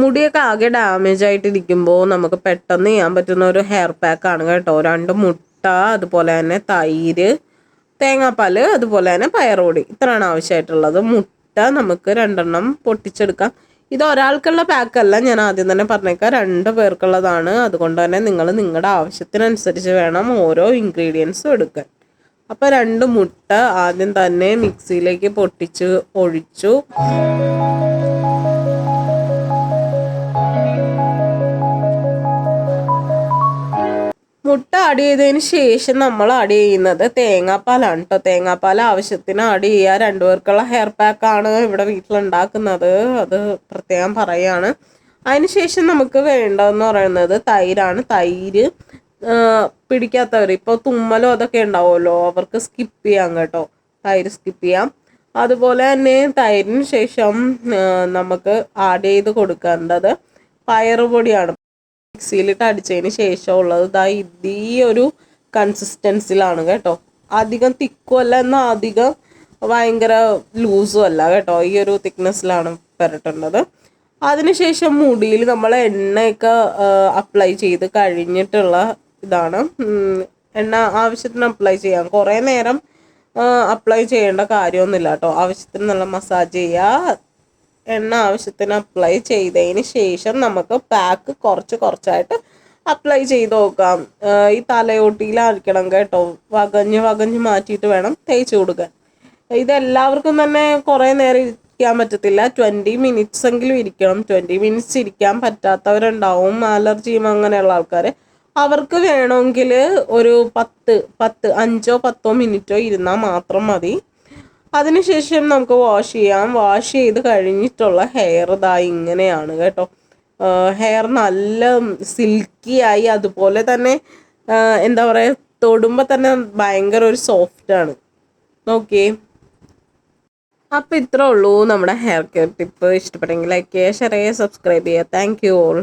മുടിയൊക്കെ ആകെ ഡാമേജ് ആയിട്ടിരിക്കുമ്പോൾ നമുക്ക് പെട്ടെന്ന് ചെയ്യാൻ പറ്റുന്ന ഒരു ഹെയർ പാക്കാണ് കേട്ടോ. രണ്ട് മുട്ട അതുപോലെ തന്നെ തൈര് തേങ്ങാപ്പാൽ അതുപോലെ തന്നെ പയറുപൊടി. ഇത്രയാണ് ആവശ്യമായിട്ടുള്ളത്. മുട്ട നമുക്ക് രണ്ടെണ്ണം പൊട്ടിച്ചെടുക്കാം. ഇത് ഒരാൾക്കുള്ള പാക്കല്ല ഞാൻ ആദ്യം തന്നെ പറഞ്ഞേക്കാം. രണ്ട് പേർക്കുള്ളതാണ്. അതുകൊണ്ട് തന്നെ നിങ്ങൾ നിങ്ങളുടെ ആവശ്യത്തിനനുസരിച്ച് വേണം ഓരോ ഇൻഗ്രീഡിയൻസും എടുക്കാൻ. അപ്പോൾ രണ്ട് മുട്ട ആദ്യം തന്നെ മിക്സിയിലേക്ക് പൊട്ടിച്ച് ഒഴിച്ചു. മുട്ട ആഡ് ചെയ്തതിന് ശേഷം നമ്മൾ ആഡ് ചെയ്യുന്നത് തേങ്ങാപ്പാലാണ് കേട്ടോ തേങ്ങാപ്പാൽ ആവശ്യത്തിന് ആഡ് ചെയ്യുക. രണ്ടുപേർക്കുള്ള ഹെയർ പാക്കാണ് ഇവിടെ വീട്ടിലുണ്ടാക്കുന്നത്. അത് പ്രത്യേകം പറയാണ്. അതിനുശേഷം നമുക്ക് വേണ്ടതെന്ന് പറയുന്നത് തൈരാണ്. തൈര് പിടിക്കാത്തവർ ഇപ്പോൾ തുമ്മലോ അതൊക്കെ ഉണ്ടാവുമല്ലോ. അവർക്ക് സ്കിപ്പ് ചെയ്യാം കേട്ടോ. തൈര് സ്കിപ്പ് ചെയ്യാം. അതുപോലെ തന്നെ തൈരിന് ശേഷം നമുക്ക് ആഡ് ചെയ്ത് കൊടുക്കേണ്ടത് പയറുപൊടിയാണ്. മിക്സിയിലിട്ട് അടിച്ചതിന് ശേഷമുള്ളത് ഇതാ ഇത് ഒരു കൺസിസ്റ്റൻസിലാണ് കേട്ടോ. അധികം തിക്കും അല്ല എന്നാൽ അധികം ഭയങ്കര ലൂസും അല്ല കേട്ടോ. ഈ ഒരു തിക്നെസ്സിലാണ് പുരട്ടേണ്ടത് അതിനുശേഷം മുടിയിൽ നമ്മൾ എണ്ണയൊക്കെ അപ്ലൈ ചെയ്ത് കഴിഞ്ഞിട്ടുള്ള ഇതാണ്. എണ്ണ ആവശ്യത്തിന് അപ്ലൈ ചെയ്യാം. കുറേ നേരം അപ്ലൈ ചെയ്യേണ്ട കാര്യമൊന്നുമില്ല കേട്ടോ. ആവശ്യത്തിന് നല്ല മസാജ് ചെയ്യുക. എണ്ണ ആവശ്യത്തിന് അപ്ലൈ ചെയ്തതിന് ശേഷം നമുക്ക് പാക്ക് കുറച്ച് കുറച്ചായിട്ട് അപ്ലൈ ചെയ്ത് നോക്കാം. ഈ തലയോട്ടിയിലായിരിക്കണം കേട്ടോ. വകഞ്ഞ് വകഞ്ഞ് മാറ്റിയിട്ട് വേണം തേച്ച് കൊടുക്കാൻ. ഇതെല്ലാവർക്കും തന്നെ കുറേ നേരം ഇരിക്കാൻ പറ്റത്തില്ല. ട്വന്റി മിനിറ്റ്സ് എങ്കിലും ഇരിക്കണം. ട്വന്റി മിനിറ്റ്സ് ഇരിക്കാൻ പറ്റാത്തവരുണ്ടാവും. അലർജിയും അങ്ങനെയുള്ള ആൾക്കാർ അവർക്ക് വേണമെങ്കിൽ ഒരു പത്ത് പത്ത് അഞ്ചോ പത്തോ മിനിറ്റോ ഇരുന്നാൽ മാത്രം മതി. അതിനുശേഷം നമുക്ക് വാഷ് ചെയ്യാം. വാഷ് ചെയ്ത് കഴിഞ്ഞിട്ടുള്ള ഹെയർ ഇതാ ഇങ്ങനെയാണ് കേട്ടോ. ഹെയർ നല്ല സിൽക്കി ആയി അതുപോലെ തന്നെ എന്താ പറയുക തൊടുമ്പോൾ തന്നെ ഭയങ്കര ഒരു സോഫ്റ്റ് ആണ്. ഓക്കെ അപ്പോൾ ഇത്രേ ഉള്ളൂ നമ്മുടെ ഹെയർ കെയർ ടിപ്പ് ഇഷ്ടപ്പെട്ടെങ്കിൽ ലൈക്ക് ചെയ്യുക ഷെയർ ചെയ്യുക സബ്സ്ക്രൈബ് ചെയ്യുക. Thank you all